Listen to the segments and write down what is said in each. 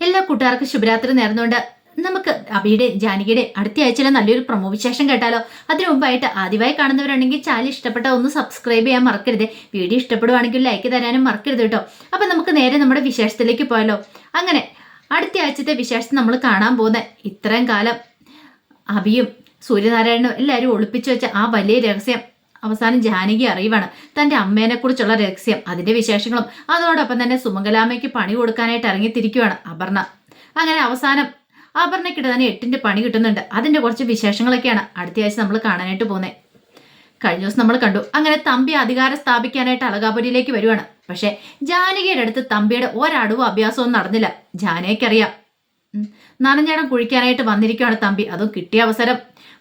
എല്ലാ കൂട്ടുകാർക്കും ശുഭരാത്രി നേർന്നുകൊണ്ട് നമുക്ക് അബിയുടെ ജാനകിയുടെ അടുത്ത ആഴ്ചയിലെ നല്ലൊരു പ്രൊമോ വിശേഷം കേട്ടാലോ. അതിനു മുമ്പായിട്ട് ആദ്യമായി കാണുന്നവരുണ്ടെങ്കിൽ ചാനൽ ഇഷ്ടപ്പെട്ട ഒന്ന് സബ്സ്ക്രൈബ് ചെയ്യാൻ മറക്കരുത്. വീഡിയോ ഇഷ്ടപ്പെടുവാണെങ്കിൽ ലൈക്ക് തരാനും മറക്കരുത് കേട്ടോ. അപ്പൊ നമുക്ക് നേരെ നമ്മുടെ വിശേഷത്തിലേക്ക് പോയാലോ. അങ്ങനെ അടുത്ത ആഴ്ചത്തെ വിശേഷം നമ്മൾ കാണാൻ പോകുന്ന ഇത്രയും കാലം അബിയും സൂര്യനാരായണനും എല്ലാവരും ഒളിപ്പിച്ചു വെച്ച ആ വലിയ രഹസ്യം അവസാനം ജാനകി അറിയുവാണ് തന്റെ അമ്മേനെ കുറിച്ചുള്ള രഹസ്യം അതിന്റെ വിശേഷങ്ങളും. അതോടൊപ്പം തന്നെ സുമംഗലാമ്മയ്ക്ക് പണി കൊടുക്കാനായിട്ട് ഇറങ്ങിത്തിരിക്കുവാണ് അപർണ. അങ്ങനെ അവസാനം അപർണയ്ക്കിട്ട് തന്നെ എട്ടിന്റെ പണി കിട്ടുന്നുണ്ട്. അതിന്റെ കുറച്ച് വിശേഷങ്ങളൊക്കെയാണ് അടുത്ത ആഴ്ച നമ്മൾ കാണാനായിട്ട് പോകുന്നത് കഴിഞ്ഞ ദിവസം നമ്മൾ കണ്ടു. അങ്ങനെ തമ്പി അധികാരം സ്ഥാപിക്കാനായിട്ട് അളകാപുരിയിലേക്ക് വരുവാണ്. പക്ഷെ ജാനകിയുടെ അടുത്ത് തമ്പിയുടെ ഒരടവും അഭ്യാസവും നടന്നില്ല. ജാനകിക്കറിയാം. നനഞ്ഞടം കുഴിക്കാനായിട്ട് വന്നിരിക്കുകയാണ് തമ്പി. അതും കിട്ടിയ അവസരം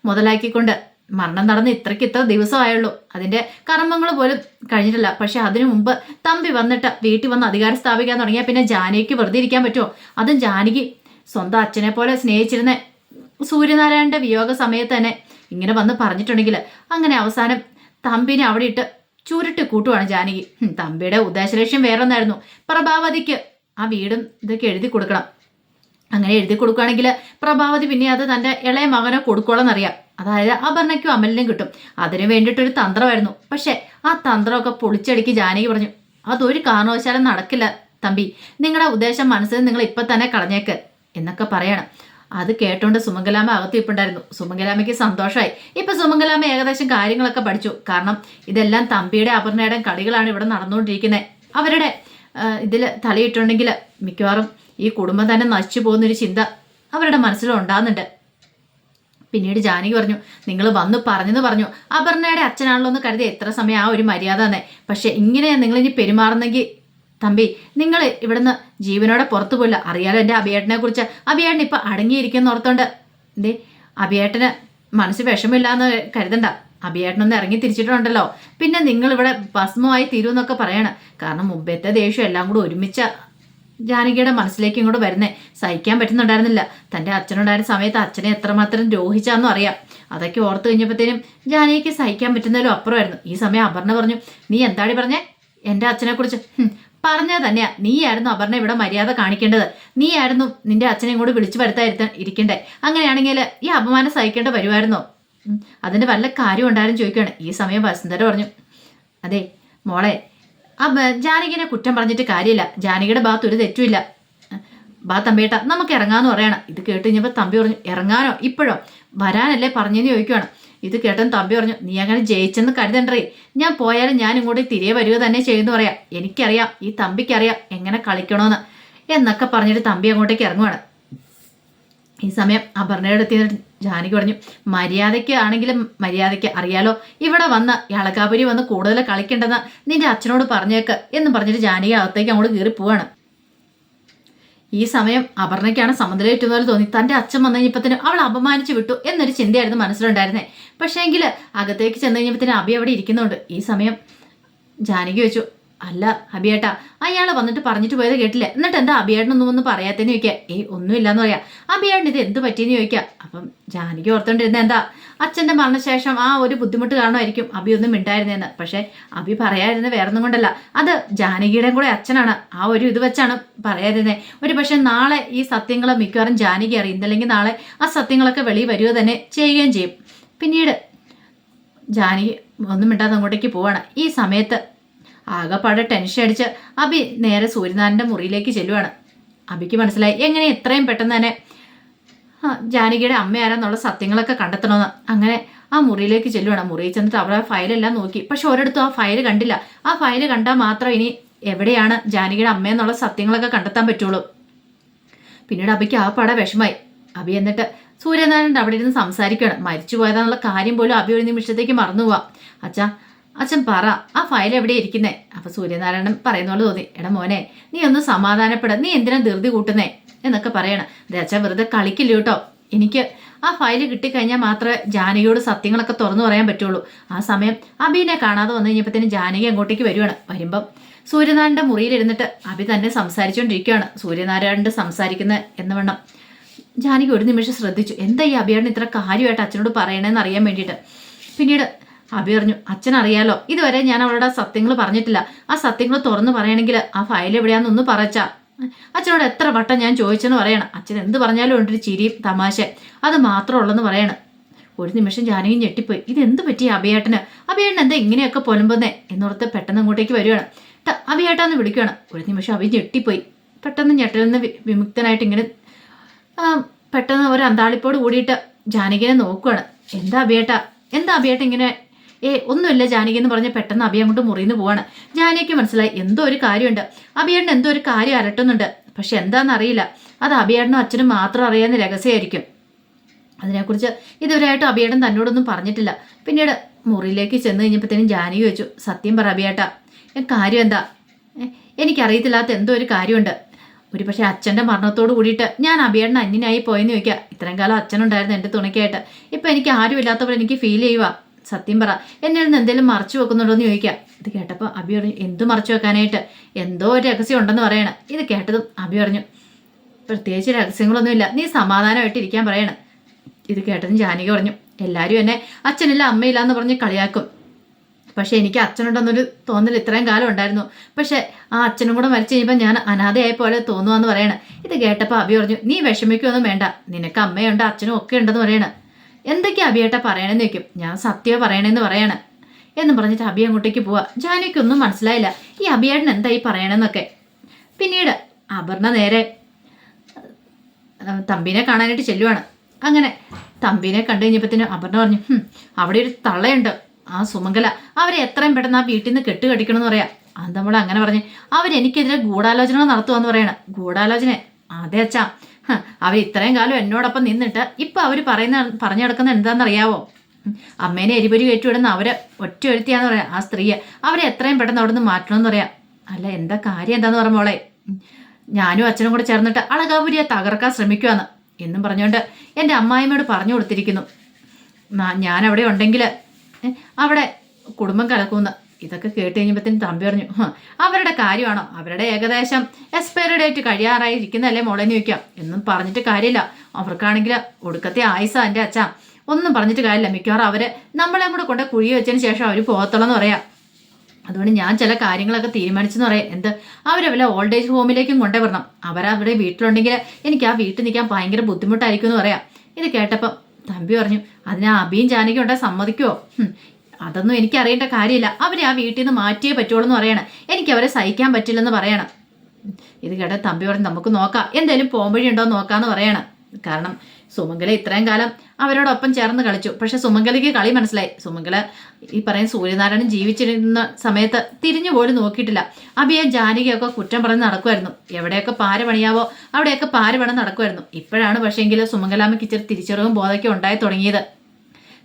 മുതലാക്കിക്കൊണ്ട് മരണം നടന്ന് ഇത്രയ്ക്ക് ഇത്ര ദിവസമായുള്ളൂ. അതിന്റെ കർമ്മങ്ങൾ പോലും കഴിഞ്ഞിട്ടില്ല. പക്ഷെ അതിനു മുമ്പ് തമ്പി വന്നിട്ട് വീട്ടിൽ വന്ന് അധികാരം സ്ഥാപിക്കാൻ തുടങ്ങിയാൽ പിന്നെ ജാനകിക്ക് വെറുതെ ഇരിക്കാൻ പറ്റുമോ? അതും ജാനകി സ്വന്തം അച്ഛനെ പോലെ സ്നേഹിച്ചിരുന്ന സൂര്യനാരായണന്റെ വിയോഗ സമയത്ത് തന്നെ ഇങ്ങനെ വന്ന് പറഞ്ഞിട്ടുണ്ടെങ്കിൽ അങ്ങനെ അവസാനം തമ്പിനെ അവിടെ ഇട്ട് ചുരുട്ട് കൂട്ടുവാണ് ജാനകി. തമ്പിയുടെ ഉദ്ദേശലക്ഷ്യം വേറൊന്നായിരുന്നു. പ്രഭാവതിക്ക് ആ വീടും ഇതൊക്കെ എഴുതി കൊടുക്കണം. അങ്ങനെ എഴുതി കൊടുക്കുകയാണെങ്കിൽ പ്രഭാവതി പിന്നെ അത് തന്റെ ഇളയ മകനോ കൊടുക്കോളെന്നറിയാം അതായത് അപർണയ്ക്കും അമലിനും കിട്ടും. അതിന് വേണ്ടിയിട്ടൊരു തന്ത്രമായിരുന്നു. പക്ഷേ ആ തന്ത്രമൊക്കെ പൊളിച്ചടിക്ക് ജാനകി പറഞ്ഞു അതൊരു കാരണവശാലും നടക്കില്ല തമ്പി. നിങ്ങളുടെ ഉദ്ദേശം മനസ്സിൽ നിങ്ങൾ ഇപ്പൊ തന്നെ കളഞ്ഞേക്ക് എന്നൊക്കെ പറയണം. അത് കേട്ടോണ്ട് സുമംഗലാമ അകത്ത് ഇപ്പുണ്ടായിരുന്നു സുമംഗലാമയ്ക്ക് സന്തോഷമായി ഇപ്പൊ സുമംഗലാമ ഏകദേശം കാര്യങ്ങളൊക്കെ പഠിച്ചു. കാരണം ഇതെല്ലാം തമ്പിയുടെ അപർണയുടെ കളികളാണ് ഇവിടെ നടന്നുകൊണ്ടിരിക്കുന്നത് അവരുടെ ഇതിൽ തലയിട്ടുണ്ടെങ്കിൽ മിക്കവാറും ഈ കുടുംബം തന്നെ നശിച്ചു പോകുന്നൊരു ചിന്ത അവരുടെ മനസ്സിലുണ്ടാകുന്നുണ്ട് പിന്നീട് ജാനകി പറഞ്ഞു നിങ്ങൾ വന്ന് പറഞ്ഞെന്ന് പറഞ്ഞു. അപർണയുടെ അച്ഛനാണല്ലോ എന്ന് കരുതി എത്ര സമയം ആ ഒരു മര്യാദ തന്നെ. പക്ഷെ ഇങ്ങനെ നിങ്ങൾ ഇനി പെരുമാറുന്നെങ്കിൽ തമ്പി നിങ്ങൾ ഇവിടുന്ന് ജീവനോടെ പുറത്തു പോയില്ല. അറിയാലോ എന്റെ അഭിയേട്ടനെ കുറിച്ച്. അഭിയേട്ടൻ ഇപ്പം അടങ്ങിയിരിക്കുന്ന ഓർത്തോണ്ട് എന്തേ? അഭിയേട്ടന് മനസ്സ് വിഷമില്ലാന്ന് കരുതണ്ട. അഭിയേട്ടനൊന്ന് ഇറങ്ങി തിരിച്ചിട്ടുണ്ടല്ലോ. പിന്നെ നിങ്ങൾ ഇവിടെ ഭസ്മമായി തീരുമെന്നൊക്കെ പറയണം. കാരണം മുമ്പത്തെ ദേഷ്യം എല്ലാം കൂടെ ഒരുമിച്ച ജാനകിയുടെ മനസ്സിലേക്ക് ഇങ്ങോട്ട് വരുന്നേ. സഹിക്കാൻ പറ്റുന്നുണ്ടായിരുന്നില്ല. തന്റെ അച്ഛനുണ്ടായിരുന്ന സമയത്ത് അച്ഛനെ എത്രമാത്രം ദ്രോഹിച്ചാന്നും അറിയാം. അതൊക്കെ ഓർത്തു കഴിഞ്ഞപ്പോഴത്തേനും ജാനകിക്ക് സഹിക്കാൻ പറ്റുന്നതിലും അപ്പുറമായിരുന്നു. ഈ സമയം അപർണ പറഞ്ഞു നീ എന്താടി പറഞ്ഞേ? എന്റെ അച്ഛനെക്കുറിച്ച് പറഞ്ഞത് തന്നെയാ. നീയായിരുന്നു അപർണ ഇവിടെ മര്യാദ കാണിക്കേണ്ടത്. നീയായിരുന്നു നിന്റെ അച്ഛനെ ഇങ്ങോട്ട് വിളിച്ചു വരുത്താൻ ഇരിക്കണ്ടേ. അങ്ങനെയാണെങ്കിൽ ഈ അപമാനം സഹിക്കേണ്ട വരുമായിരുന്നോ? അതിന് വല്ല കാര്യം ഉണ്ടായിരുന്നു ചോദിക്കുകയാണ് ഈ സമയം വസുന്ധര പറഞ്ഞു അതെ മോളെ ആ ജാനകിനെ കുറ്റം പറഞ്ഞിട്ട് കാര്യമില്ല. ജാനകിയുടെ ഭാഗത്ത് ഒരു തെറ്റുമില്ല. ബാ തമ്പിയേട്ട നമുക്ക് ഇറങ്ങാന്ന് പറയണം. ഇത് കേട്ട് കഴിഞ്ഞപ്പോൾ തമ്പി പറഞ്ഞു ഇറങ്ങാനോ? ഇപ്പോഴോ? വരാനല്ലേ പറഞ്ഞെന്ന് ചോദിക്കുവാണ്. ഇത് കേട്ടെന്ന് തമ്പി പറഞ്ഞു നീ അങ്ങനെ ജയിച്ചെന്ന് കരുതണ്ടേ. ഞാൻ പോയാലും ഞാൻ ഇങ്ങോട്ട് തിരികെ വരിക തന്നെ ചെയ്യുന്നു പറയാം. എനിക്കറിയാം ഈ തമ്പിക്കറിയാം എങ്ങനെ കളിക്കണമെന്ന് എന്നൊക്കെ പറഞ്ഞിട്ട് തമ്പി അങ്ങോട്ടേക്ക് ഇറങ്ങുവാണ്. ഈ സമയം അപർണയുടെ ചെന്നിട്ട് ജാനകി പറഞ്ഞു മര്യാദയ്ക്ക് ആണെങ്കിലും മര്യാദയ്ക്ക് അറിയാലോ. ഇവിടെ വന്ന് ഇളകാപുരി വന്ന് കൂടുതൽ കളിക്കേണ്ടെന്ന് നിന്റെ അച്ഛനോട് പറഞ്ഞേക്ക് എന്ന് പറഞ്ഞിട്ട് ജാനകി അകത്തേക്ക് അങ്ങോട്ട് കയറി പോവാണ്. ഈ സമയം അപർണയ്ക്കാണ് സമനിലേറ്റുന്ന പോലെ തോന്നി. തന്റെ അച്ഛൻ വന്നു കഴിഞ്ഞപ്പത്തിന് അവൾ അപമാനിച്ചു വിട്ടു എന്നൊരു ചിന്തയായിരുന്നു മനസ്സിലുണ്ടായിരുന്നേ. പക്ഷേ എങ്കിൽ അകത്തേക്ക് ചെന്ന് കഴിഞ്ഞപ്പത്തിന് അബി അവിടെ ഇരിക്കുന്നുണ്ട്. ഈ സമയം ജാനകി വെച്ചു അല്ല അബിയേട്ടാ അയാൾ വന്നിട്ട് പറഞ്ഞിട്ട് പോയത് കേട്ടില്ല. എന്നിട്ട് എന്താ അബിയേട്ടനൊന്നും ഒന്ന് പറയാത്തേന്ന് ചോദിക്കുക ഏയ് ഒന്നുമില്ലാന്ന് പറയാം. അബിയേട്ടൻ ഇത് എന്ത് പറ്റിയെന്ന് ചോദിക്കുക അപ്പം ജാനകി ഓർത്തോണ്ടിരുന്ന എന്താ? അച്ഛന്റെ മരണശേഷം ആ ഒരു ബുദ്ധിമുട്ട് കാണുമായിരിക്കും അബി ഒന്നും മിണ്ടായിരുന്നേന്ന്. പക്ഷെ അബി പറയാതിരുന്നത് വേറൊന്നും കൊണ്ടല്ല. അത് ജാനകിയുടെ കൂടെ അച്ഛനാണ്. ആ ഒരു ഇത് വെച്ചാണ് പറയാതിരുന്നത് ഒരു പക്ഷെ നാളെ ഈ സത്യങ്ങൾ മിക്കവാറും ജാനകി അറിയും. നാളെ ആ സത്യങ്ങളൊക്കെ വെളിയിൽ വരിക തന്നെ ചെയ്യുകയും ചെയ്യും. പിന്നീട് ജാനകി ഒന്നും മിണ്ടാതെ അങ്ങോട്ടേക്ക് പോവാണ്. ഈ സമയത്ത് ആകെപ്പാടെ ടെൻഷൻ അടിച്ച് അബി നേരെ സൂര്യനാഥന്റെ മുറിയിലേക്ക് ചെല്ലുവാണ്. അബിക്ക് മനസ്സിലായി എങ്ങനെ എത്രയും പെട്ടെന്ന് തന്നെ ജാനകിയുടെ അമ്മ ആരാന്നുള്ള സത്യങ്ങളൊക്കെ കണ്ടെത്തണമെന്ന്. അങ്ങനെ ആ മുറിയിലേക്ക് ചെല്ലുവാണ്. മുറിയിൽ ചെന്നിട്ട് അവിടെ ഫയലെല്ലാം നോക്കി. പക്ഷെ ഒരിടത്തും ആ ഫയൽ കണ്ടില്ല. ആ ഫയൽ കണ്ടാൽ മാത്രം ഇനി എവിടെയാണ് ജാനകിയുടെ അമ്മയെന്നുള്ള സത്യങ്ങളൊക്കെ കണ്ടെത്താൻ പറ്റുള്ളൂ. പിന്നീട് അബിക്ക് ആ പട വിഷമായി അബി എന്നിട്ട് സൂര്യനാരായണൻ അവിടെ ഇരുന്ന് സംസാരിക്കുകയാണ്. മരിച്ചു പോയതാണുള്ള കാര്യം പോലും അബി ഒരു നിമിഷത്തേക്ക് മറന്നു പോവാം അച്ഛാ അച്ഛൻ പറ ആ ഫയൽ എവിടെ ഇരിക്കുന്നേ? അപ്പൊ സൂര്യനാരായണൻ പറയുന്നോളൂ തോന്നി എടാ മോനെ നീ ഒന്ന് സമാധാനപ്പെട നീ എന്തിനാ ധൃതി കൂട്ടുന്നേ? എന്നൊക്കെ പറയണം. ദേ അച്ഛൻ വെറുതെ കളിക്കില്ല കേട്ടോ. എനിക്ക് ആ ഫയൽ കിട്ടിക്കഴിഞ്ഞാൽ മാത്രമേ ജാനകിയോട് സത്യങ്ങളൊക്കെ തുറന്നു പറയാൻ പറ്റുള്ളൂ. ആ സമയം അബിനെ കാണാതെ വന്നു കഴിഞ്ഞപ്പോഴത്തേനും ജാനകി അങ്ങോട്ടേക്ക് വരുവാണ്. വരുമ്പം സൂര്യനാരായണന്റെ മുറിയിലിരുന്നിട്ട് അബി തന്നെ സംസാരിച്ചുകൊണ്ടിരിക്കുകയാണ്. സൂര്യനാരായണന്റെ സംസാരിക്കുന്ന എന്ന് വേണം ജാനകി ഒരു നിമിഷം ശ്രദ്ധിച്ചു. എന്താ ഈ അബിയാണ് ഇത്ര കാര്യമായിട്ട് അച്ഛനോട് പറയണേന്ന് അറിയാൻ വേണ്ടിയിട്ട്? പിന്നീട് അഭി പറഞ്ഞു അച്ഛനറിയാലോ ഇതുവരെ ഞാൻ അവളുടെ സത്യങ്ങൾ പറഞ്ഞിട്ടില്ല. ആ സത്യങ്ങൾ തുറന്നു പറയണമെങ്കിൽ ആ ഫയൽ എവിടെയാണെന്നൊന്ന് പറച്ച. അച്ഛനോട് എത്ര വട്ടം ഞാൻ ചോദിച്ചെന്ന് പറയണം. അച്ഛൻ എന്ത് പറഞ്ഞാലും ഉണ്ടൊരു ചിരിയും തമാശ അത് മാത്രമേ ഉള്ളെന്ന് പറയണം. ഒരു നിമിഷം ജാനകി ഞെട്ടിപ്പോയി. ഇത് എന്ത് പറ്റി അഭിയേട്ടന്? അഭിയേട്ടൻ എന്താ ഇങ്ങനെയൊക്കെ പൊലമ്പുന്നേ? എന്നോർത്ത് പെട്ടെന്ന് അങ്ങോട്ടേക്ക് വരികയാണ് ട്ട, അഭിയേട്ടാന്ന് വിളിക്കുകയാണ് ഒരു നിമിഷം അഭി ഞെട്ടിപ്പോയി. പെട്ടെന്ന് വി- വിമുക്തനായിട്ട് ഇങ്ങനെ പെട്ടെന്ന് ഒരു അന്താളിപ്പോട് കൂടിയിട്ട് ജാനകിനെ നോക്കുകയാണ് എന്താ അഭിയേട്ട? എന്താ അഭിയേട്ട ഇങ്ങനെ ഏ ഒന്നുമില്ല ജാനകി എന്ന് പറഞ്ഞ് പെട്ടെന്ന് അഭി അങ്ങോട്ട് മുറിന്ന് പോവാണ്. ജാനകിക്ക് മനസ്സിലായി എന്തോ ഒരു കാര്യമുണ്ട്. അഭിയേട്ടൻ എന്തോ ഒരു കാര്യം അരട്ടുന്നുണ്ട്. പക്ഷെ എന്താണെന്നറിയില്ല അത് അഭിയേട്ടനും അച്ഛനും മാത്രം അറിയാവുന്ന രഹസ്യമായിരിക്കും. അതിനെക്കുറിച്ച് ഇതുവരെയായിട്ട് അഭിയേട്ടൻ തന്നോടൊന്നും പറഞ്ഞിട്ടില്ല. പിന്നീട് മുറിയിലേക്ക് ചെന്ന് കഴിഞ്ഞപ്പോഴത്തേനും ജാനകി വെച്ചു സത്യം പറ അഭിയേട്ട ഏ, കാര്യം എന്താ? എനിക്കറിയത്തില്ലാത്ത എന്തോ ഒരു കാര്യമുണ്ട്. ഒരു പക്ഷേ അച്ഛന്റെ മരണത്തോട് കൂടിയിട്ട് ഞാൻ അഭിയേട്ടൻ അന്യനായി പോയെന്ന് ചോദിക്കുക ഇത്രയും കാലം അച്ഛനുണ്ടായിരുന്നു എന്റെ തുണയ്ക്കായിട്ട്. ഇപ്പം എനിക്ക് ആരും എനിക്ക് ഫീൽ ചെയ്യുക സത്യം പറ. എന്നിൽ നിന്ന് എന്തെങ്കിലും മറച്ചു വെക്കുന്നുണ്ടോ എന്ന് ചോദിക്കാം ഇത് കേട്ടപ്പോൾ അബി പറഞ്ഞു എന്ത് മറച്ചു വെക്കാനായിട്ട്? എന്തോ ഒരു രഹസ്യം ഉണ്ടെന്ന് പറയണം. ഇത് കേട്ടതും അബി പറഞ്ഞു പ്രത്യേകിച്ച് രഹസ്യങ്ങളൊന്നുമില്ല. നീ സമാധാനമായിട്ട് ഇരിക്കാൻ പറയണം. ഇത് കേട്ടതും ജാനകി പറഞ്ഞു എല്ലാവരും എന്നെ അച്ഛനില്ല അമ്മയില്ല എന്ന് പറഞ്ഞ് കളിയാക്കും. പക്ഷേ എനിക്ക് അച്ഛനുണ്ടെന്നൊരു തോന്നൽ ഇത്രയും കാലം ഉണ്ടായിരുന്നു. പക്ഷേ ആ അച്ഛനും കൂടെ മരിച്ചു കഴിയുമ്പോൾ ഞാൻ അനാഥയായ പോലെ തോന്നുവാന്ന് പറയണം. ഇത് കേട്ടപ്പോൾ അഭി പറഞ്ഞു നീ വിഷമിക്കുമൊന്നും വേണ്ട. നിനക്ക് അമ്മയുണ്ട് അച്ഛനും ഒക്കെ ഉണ്ടെന്ന് പറയണം. എന്തൊക്കെയാ അബിയേട്ട പറയണമെന്ന് വെക്കും ഞാൻ സത്യം പറയണമെന്ന് പറയണേ. എന്ന് പറഞ്ഞിട്ട് അബി അങ്ങോട്ടേക്ക് പോവാ. ജാനകിക്കൊന്നും മനസ്സിലായില്ല. ഈ അബിയേട്ടൻ എന്താ ഈ പറയണമെന്നൊക്കെ പിന്നീട് അപർണ നേരെ തമ്പിനെ കാണാനായിട്ട് ചെല്ലുവാണ്. അങ്ങനെ തമ്പിനെ കണ്ടു കഴിഞ്ഞപ്പോഴത്തേനും അപർണ പറഞ്ഞു അവിടെ ഒരു തള്ളയുണ്ട്. ആ സുമംഗല. അവരെ എത്രയും പെട്ടെന്ന് ആ വീട്ടിൽ നിന്ന് എന്ന് പറയാം. അത് നമ്മൾ അങ്ങനെ പറഞ്ഞ്? അവരെനിക്കെതിരെ ഗൂഢാലോചന നടത്തുവാന്ന് പറയണം. ഗൂഢാലോചന. അതെ അച്ഛാ. അവർ ഇത്രയും കാലം എന്നോടൊപ്പം നിന്നിട്ട് ഇപ്പം അവർ പറയുന്ന പറഞ്ഞു കിടക്കുന്ന എന്താണെന്നറിയാവോ? അമ്മേനെ എരിപൊരി കയറ്റിവിടുന്ന അവരെ ഒറ്റ ഒരുത്തിയാന്ന് പറയാം ആ സ്ത്രീയെ. അവരെ എത്രയും പെട്ടെന്ന് അവിടെ നിന്ന് മാറ്റണമെന്ന് പറയാം. അല്ല എന്താ കാര്യം എന്താന്ന് ഉം, ഞാനും അച്ഛനും കൂടെ ചേർന്നിട്ട് അളകാപുരിയെ തകർക്കാൻ ശ്രമിക്കുവാന്ന്. എന്നും പറഞ്ഞുകൊണ്ട് എന്റെ അമ്മായിമ്മയോട് പറഞ്ഞു കൊടുത്തിരിക്കുന്നു. ഞാൻ അവിടെ ഉണ്ടെങ്കിൽ അവിടെ കുടുംബം കലക്കുമെന്ന് ഇതൊക്കെ കേട്ട് കഴിഞ്ഞപ്പോഴത്തേനും തമ്പി പറഞ്ഞു അവരുടെ കാര്യമാണോ? അവരുടെ ഏകദേശം എക്സ്പയറി ഡേറ്റ് കഴിയാറായി മോളെന്ന് ചോദിക്കാം. എന്നും പറഞ്ഞിട്ട് കാര്യമില്ല. അവർക്കാണെങ്കിൽ ഒടുക്കത്തെ ആയുസ എന്റെ അച്ഛ. ഒന്നും പറഞ്ഞിട്ട് കാര്യമില്ല. മിക്കവാറും അവർ നമ്മളെ കൂടെ കൊണ്ട് കുഴി വെച്ചതിന് ശേഷം അവർ പോകത്തുള്ളൂ എന്ന് പറയാം. അതുകൊണ്ട് ഞാൻ ചില കാര്യങ്ങളൊക്കെ തീരുമാനിച്ചെന്ന് പറയാം. എന്ത്? അവരെ ഓൾഡ് ഏജ് ഹോമിലേക്കും കൊണ്ടേ വരണം. അവരവിടെ വീട്ടിലുണ്ടെങ്കിൽ എനിക്ക് ആ വീട്ടിൽ നിൽക്കാൻ ഭയങ്കര ബുദ്ധിമുട്ടായിരിക്കും എന്ന് പറയാം. ഇത് കേട്ടപ്പം തമ്പി പറഞ്ഞു അതിന് അബിയും ജാനകിയും ഉണ്ടെ? സമ്മതിക്കുമോ അതൊന്നും എനിക്ക് അറിയേണ്ട കാര്യമില്ല. അവരെ ആ വീട്ടിൽ നിന്ന് മാറ്റിയേ പറ്റുള്ളൂ എന്ന് പറയണം. എനിക്ക് അവരെ സഹിക്കാൻ പറ്റില്ലെന്ന് പറയണം. ഇത് കേട്ട തമ്പി പറഞ്ഞു നമുക്ക് നോക്കാം. എന്തേലും പോംവഴി ഉണ്ടോ നോക്കാന്ന് പറയണം. കാരണം സുമംഗല ഇത്രയും കാലം അവരോടൊപ്പം ചേർന്ന് കളിച്ചു. പക്ഷെ സുമംഗലയ്ക്ക് കളി മനസ്സിലായി. സുമംഗല ഈ പറയുന്ന സൂര്യനാരായണൻ ജീവിച്ചിരുന്ന സമയത്ത് തിരിഞ്ഞു പോലും നോക്കിയിട്ടില്ല. അഭിയെ ജാനകിയൊക്കെ കുറ്റം പറഞ്ഞ് നടക്കുമായിരുന്നു. എവിടെയൊക്കെ പാര പണിയാവോ അവിടെയൊക്കെ പാര പണം നടക്കുമായിരുന്നു. ഇപ്പോഴാണ് പക്ഷേങ്കിൽ സുമംഗലാമ്മയ്ക്ക് ഇച്ചിരി തിരിച്ചറിവും ബോധമൊക്കെ ഉണ്ടായി തുടങ്ങിയത്.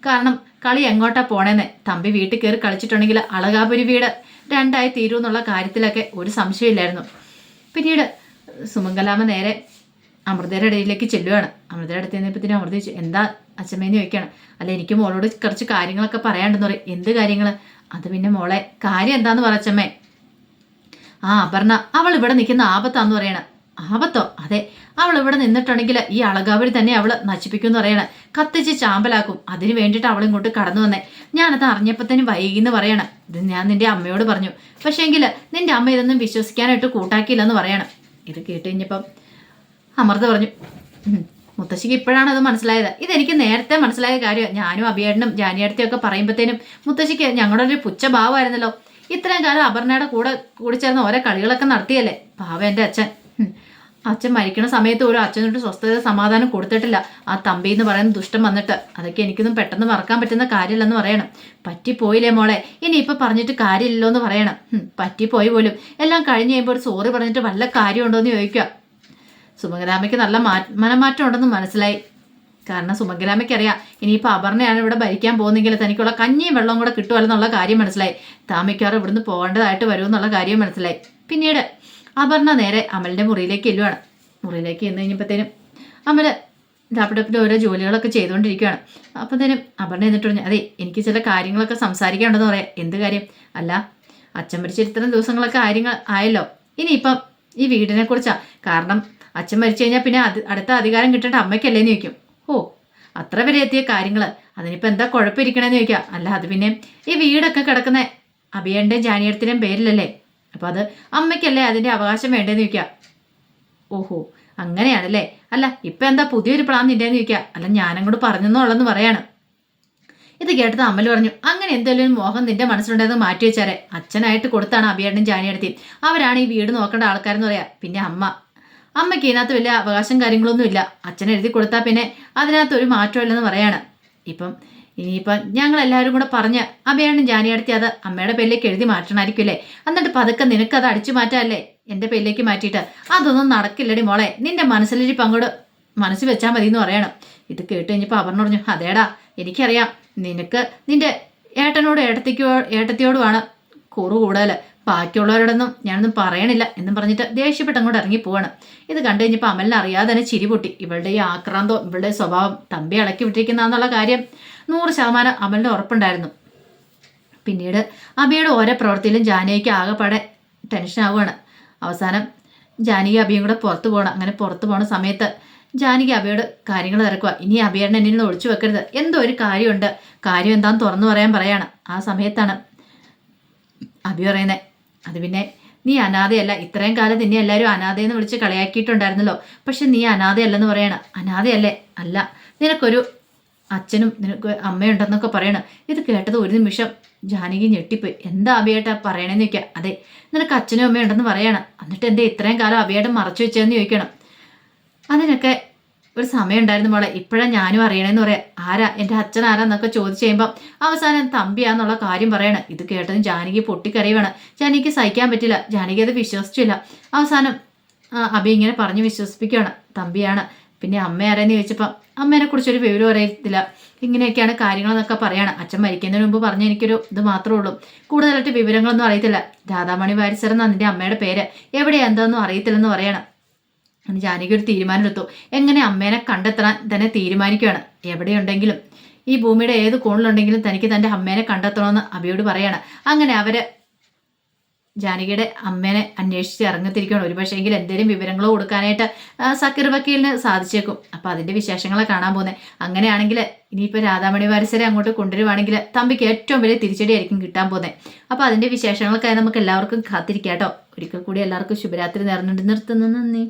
കാരണം കളി എങ്ങോട്ടാ പോണേന്ന്. തമ്പി വീട്ടിൽ കയറി കളിച്ചിട്ടുണ്ടെങ്കിൽ അളകാപുരി വീട് രണ്ടായി തീരൂ എന്നുള്ള കാര്യത്തിലൊക്കെ ഒരു സംശയമില്ലായിരുന്നു. പിന്നീട് സുമംഗലാമ നേരെ അമൃതയുടെ ഇടയിലേക്ക് ചെല്ലുകയാണ് അമൃതയുടെ അടുത്ത് ചെന്നപ്പോഴത്തേനും അമൃത ചോദിച്ചു എന്താ അച്ഛമ്മേന്ന് ചോദിക്കുകയാണ് അല്ല എനിക്ക് മോളോട് കുറച്ച് കാര്യങ്ങളൊക്കെ പറയാണ്ടെന്ന് പറയും. എന്ത് കാര്യങ്ങൾ അത് പിന്നെ മോളെ കാര്യം എന്താന്ന് പറ അച്ഛമ്മേ. ആ അപർണ അവൾ ഇവിടെ നിൽക്കുന്ന ആപത്താന്ന് പറയണ. ആപത്തോ? അതെ. അവൾ ഇവിടെ നിന്നിട്ടുണ്ടെങ്കിൽ ഈ അളകാവരി തന്നെ അവൾ നശിപ്പിക്കും എന്ന് പറയണ. കത്തിച്ച് ചാമ്പലാക്കും. അതിന് വേണ്ടിയിട്ട് അവൾ ഇങ്ങോട്ട് കടന്നു വന്നേ. ഞാനത് അറിഞ്ഞപ്പോഴത്തേനും വൈകിന്ന് പറയണം. ഇത് ഞാൻ നിന്റെ അമ്മയോട് പറഞ്ഞു. പക്ഷേങ്കിൽ നിന്റെ അമ്മ ഇതൊന്നും വിശ്വസിക്കാനായിട്ട് കൂട്ടാക്കിയില്ലെന്ന് പറയണം. ഇത് കേട്ട് കഴിഞ്ഞപ്പം അമൃത പറഞ്ഞു "ഉം, മുത്തശ്ശിക്ക് ഇപ്പോഴാണ് അത് മനസ്സിലായത്. ഇതെനിക്ക് നേരത്തെ മനസ്സിലായ കാര്യമാണ്. ഞാനും അഭിയേട്ടനും ജാനിയടുത്തും ഒക്കെ പറയുമ്പോഴത്തേനും മുത്തശ്ശിക്ക് ഞങ്ങളുടെ ഒരു പുച്ഛഭാവമായിരുന്നല്ലോ. ഇത്രയും കാലം അപർണയുടെ കൂടെ കൂടി ചേർന്ന് ഓരോ കളികളൊക്കെ നടത്തിയല്ലേ? പാവ എന്റെ അച്ഛൻ. അച്ഛൻ മരിക്കണ സമയത്ത് ഒരു അച്ഛനോട് സ്വസ്ഥത സമാധാനം കൊടുത്തിട്ടില്ല. ആ തമ്പി എന്ന് പറയുന്ന ദുഷ്ടം വന്നിട്ട് അതൊക്കെ എനിക്കൊന്നും പെട്ടെന്ന് മറക്കാൻ പറ്റുന്ന കാര്യമില്ലെന്ന് പറയണം. പറ്റിപ്പോയില്ലേ മോളെ? ഇനി ഇപ്പൊ പറഞ്ഞിട്ട് കാര്യമില്ലല്ലോ എന്ന് പറയണം. പറ്റി പറ്റിപ്പോയി പോലും. എല്ലാം കഴിഞ്ഞ് കഴിയുമ്പോൾ ഒരു സോറി പറഞ്ഞിട്ട് വല്ല കാര്യമുണ്ടോ എന്ന് ചോദിക്കുക. സുമഗ്രാമയ്ക്ക് നല്ല മനമാറ്റം ഉണ്ടെന്ന് മനസ്സിലായി. കാരണം സുമഗ്രാമയ്ക്ക് അറിയാം ഇനിയിപ്പോൾ അപർണയാണ് ഇവിടെ ഭരിക്കാൻ പോകുന്നെങ്കിൽ തനിക്കുള്ള കഞ്ഞിയും വെള്ളവും കൂടെ കിട്ടുമല്ലെന്നുള്ള കാര്യം മനസ്സിലായി. താമയ്ക്കാറ് ഇവിടുന്ന് പോകേണ്ടതായിട്ട് വരുമെന്നുള്ള കാര്യം മനസ്സിലായി. പിന്നീട് അപർണ നേരെ അമലിന്റെ മുറിയിലേക്ക് ചെല്ലുവാണ്. മുറിയിലേക്ക് ചെന്ന് കഴിഞ്ഞപ്പോഴത്തേനും അമൽ ലാപ്ടോപ്പിൽ ഓരോ ജോലികളൊക്കെ ചെയ്തുകൊണ്ടിരിക്കുകയാണ് അപ്പോഴത്തേനും അപർണ എന്നിട്ട് പറഞ്ഞു അതെ എനിക്ക് ചില കാര്യങ്ങളൊക്കെ സംസാരിക്കാനുണ്ടെന്ന് പറയാം. എന്ത് കാര്യം? അല്ല അച്ഛൻ മരിച്ച ഇത്തരം ദിവസങ്ങളൊക്കെ കാര്യങ്ങൾ ആയല്ലോ. ഇനിയിപ്പം ഈ വീടിനെ കുറിച്ചാണ് കാരണം അച്ഛൻ മരിച്ചു കഴിഞ്ഞാൽ പിന്നെ അത് അടുത്ത അധികാരം കിട്ടേണ്ട അമ്മയ്ക്കല്ലേ എന്ന് ചോദിക്കും. ഓ അത്ര വരെ എത്തിയ കാര്യങ്ങൾ അതിനിപ്പോൾ എന്താ കുഴപ്പമിരിക്കണമെന്ന് ചോദിക്കുക അല്ല അത് പിന്നെ ഈ വീടൊക്കെ കിടക്കുന്ന അഭിയന്റെയും ജാനിയടത്തിന്റെയും പേരിലല്ലേ? അപ്പോൾ അത് അമ്മയ്ക്കല്ലേ അതിന്റെ അവകാശം വേണ്ടേന്ന് ചോദിക്കാം. ഓഹോ അങ്ങനെയാണല്ലേ? അല്ല ഇപ്പൊ എന്താ പുതിയൊരു പ്ലാൻ നിന്റെന്ന് ചോദിക്കുക അല്ല ഞാനും കൂടെ പറഞ്ഞെന്നുള്ളെന്ന് പറയാണ്. ഇത് കേട്ടത് അമ്മൽ പറഞ്ഞു അങ്ങനെ എന്തെങ്കിലും മോഹം നിന്റെ മനസ്സിലുണ്ടായത് മാറ്റി വെച്ചാരെ. അച്ഛനായിട്ട് കൊടുത്താണ് അഭിയേട്ടനും ജാനിയെടുത്തി അവരാണ് ഈ വീട് നോക്കേണ്ട ആൾക്കാരെന്ന് പറയാ. പിന്നെ അമ്മ. അമ്മയ്ക്ക് ഇതിനകത്ത് വലിയ അവകാശം കാര്യങ്ങളൊന്നും ഇല്ല അച്ഛൻ എഴുതി കൊടുത്താൽ പിന്നെ അതിനകത്ത് ഒരു മാറ്റമില്ലെന്ന് പറയാണ്. ഇപ്പം ഇനിയിപ്പം ഞങ്ങൾ എല്ലാവരും കൂടെ പറഞ്ഞ് അമ്മയാണ് ജാനിയടുത്തി അത് അമ്മയുടെ പേരിലേക്ക് എഴുതി മാറ്റണമായിരിക്കുമല്ലേ എന്നിട്ട് പതുക്കെ അത് അടിച്ചു മാറ്റാല്ലേ? എന്റെ പേരിലേക്ക് മാറ്റിയിട്ട് അതൊന്നും നടക്കില്ലടി മോളെ. നിന്റെ മനസ്സിലൊരു പങ്കോട് മനസ്സിൽ വെച്ചാൽ മതി എന്ന് പറയണം. ഇത് കേട്ട് കഴിഞ്ഞപ്പോൾ അപർണ പറഞ്ഞു അതേടാ എനിക്കറിയാം. നിനക്ക് നിന്റെ ഏട്ടനോട് ഏട്ടത്തിക്കോ ഏട്ടത്തിയോടുമാണ് കുറു കൂടുതൽ ബാക്കിയുള്ളവരോടൊന്നും ഞാനൊന്നും പറയണില്ല എന്നും പറഞ്ഞിട്ട് ദേഷ്യപ്പെട്ട് അങ്ങോട്ട് ഇറങ്ങി പോവാണ്. ഇത് കണ്ടു കഴിഞ്ഞപ്പോൾ അമലിന് അറിയാതെ തന്നെ ചിരിപൊട്ടി ഇവളുടെ ഈ ആക്രാന്തവും ഇവളുടെ സ്വഭാവം തമ്പി ഇളക്കി വിട്ടിരിക്കുന്ന കാര്യം നൂറ് ശതമാനം അമലിന് ഉറപ്പുണ്ടായിരുന്നു. പിന്നീട് അബിയുടെ ഓരോ പ്രവൃത്തിയിലും ജാനകിക്ക് ആകെപ്പാടെ ടെൻഷൻ ആവുകയാണ്. അവസാനം ജാനിക അബിയും കൂടെ പുറത്തു പോകണം അങ്ങനെ പുറത്തു പോണ സമയത്ത് ജാനിക അബിയോട് കാര്യങ്ങൾ തിരക്കുക ഇനി അബിയുടെ എന്നിൽ നിന്ന് ഒളിച്ചു വെക്കരുത്. എന്തോ ഒരു കാര്യമുണ്ട്. കാര്യം എന്താണെന്ന് തുറന്നു പറയാൻ പറയാണ്. ആ സമയത്താണ് അബി പറയുന്നത് അത് പിന്നെ നീ അനാഥയല്ല. ഇത്രയും കാലം നിന്നെ എല്ലാവരും അനാഥയെന്ന് വിളിച്ച് കളിയാക്കിയിട്ടുണ്ടായിരുന്നല്ലോ. പക്ഷെ നീ അനാഥയല്ലെന്ന് പറയണ. അനാഥയല്ലേ? അല്ല. നിനക്കൊരു അച്ഛനും നിനക്ക് അമ്മയുണ്ടെന്നൊക്കെ പറയണം. ഇത് കേട്ടത് ഒരു നിമിഷം ജാനകി ഞെട്ടിപ്പോയി. എന്താ അഭിയേട്ടാ പറയണേന്ന് ചോദിക്കുക അതെ നിനക്ക് അച്ഛനും അമ്മയുണ്ടെന്ന് പറയണം. എന്നിട്ട് എന്തേ ഇത്രയും കാലം അഭിയേട്ടൻ മറച്ചു വെച്ചതെന്ന് ചോദിക്കണം. അതിനൊക്കെ ഒരു സമയം ഉണ്ടായിരുന്നു മോളെ. ഇപ്പോഴാണ് ഞാനും അറിയണേന്ന് പറയാം. ആരാ? എന്റെ അച്ഛൻ ആരാന്നൊക്കെ ചോദിച്ചു കഴിയുമ്പം അവസാനം തമ്പിയാന്നുള്ള കാര്യം പറയണം. ഇത് കേട്ടതും ജാനകി പൊട്ടിക്കറിയുവാണ് ജാനകിക്ക് സഹിക്കാൻ പറ്റില്ല. ജാനകി അത് വിശ്വസിച്ചില്ല. അവസാനം അബി ഇങ്ങനെ പറഞ്ഞ് വിശ്വസിപ്പിക്കുകയാണ്. തമ്പിയാണ്. പിന്നെ അമ്മ ആരെന്ന് ചോദിച്ചപ്പം അമ്മേനെ കുറിച്ചൊരു വിവരം അറിയത്തില്ല. ഇങ്ങനെയൊക്കെയാണ് കാര്യങ്ങളെന്നൊക്കെ പറയുകയാണ് അച്ഛൻ മരിക്കുന്നതിന് മുമ്പ് പറഞ്ഞ എനിക്കൊരു ഇത് മാത്രമേ ഉള്ളൂ. കൂടുതലായിട്ട് വിവരങ്ങളൊന്നും അറിയത്തില്ല. രാധാമണി വാരിസർ എന്നാണ് നിന്റെ അമ്മയുടെ പേര്. എവിടെ എന്താണെന്നും അറിയത്തില്ലെന്ന് പറയണം. ജാനകി ഒരു തീരുമാനം എടുത്തു എങ്ങനെ അമ്മേനെ കണ്ടെത്താൻ തന്നെ തീരുമാനിക്കുകയാണ്. എവിടെയുണ്ടെങ്കിലും. ഈ ഭൂമിയുടെ ഏത് കോണിലുണ്ടെങ്കിലും തനിക്ക് തന്റെ അമ്മേനെ കണ്ടെത്തണമെന്ന് അബിയോട് പറയാണ്. അങ്ങനെ അവർ ജാനകിയുടെ അമ്മേനെ അന്വേഷിച്ച് ഇറങ്ങത്തിരിക്കുകയാണ്. ഒരു പക്ഷേങ്കിൽ എന്തെങ്കിലും വിവരങ്ങളോ കൊടുക്കാനായിട്ട് സക്കീർ വക്കീലിന് സാധിച്ചേക്കും. അപ്പോൾ അതിന്റെ വിശേഷങ്ങളെ കാണാൻ പോകുന്നത് അങ്ങനെയാണെങ്കിൽ ഇനിയിപ്പോൾ രാധാമണി വാരസരെ അങ്ങോട്ട് കൊണ്ടുവരുവാണെങ്കിൽ തമ്പിക്ക് ഏറ്റവും വലിയ തിരിച്ചടിയായിരിക്കും കിട്ടാൻ പോകുന്നത് അപ്പോൾ അതിന്റെ വിശേഷങ്ങൾക്കായി നമുക്ക് എല്ലാവർക്കും കാത്തിരിക്കാം കേട്ടോ. ഒരിക്കൽ കൂടി എല്ലാവർക്കും ശുഭരാത്രി നേർന്നുകൊണ്ട് നിർത്തുന്നു. നന്ദി.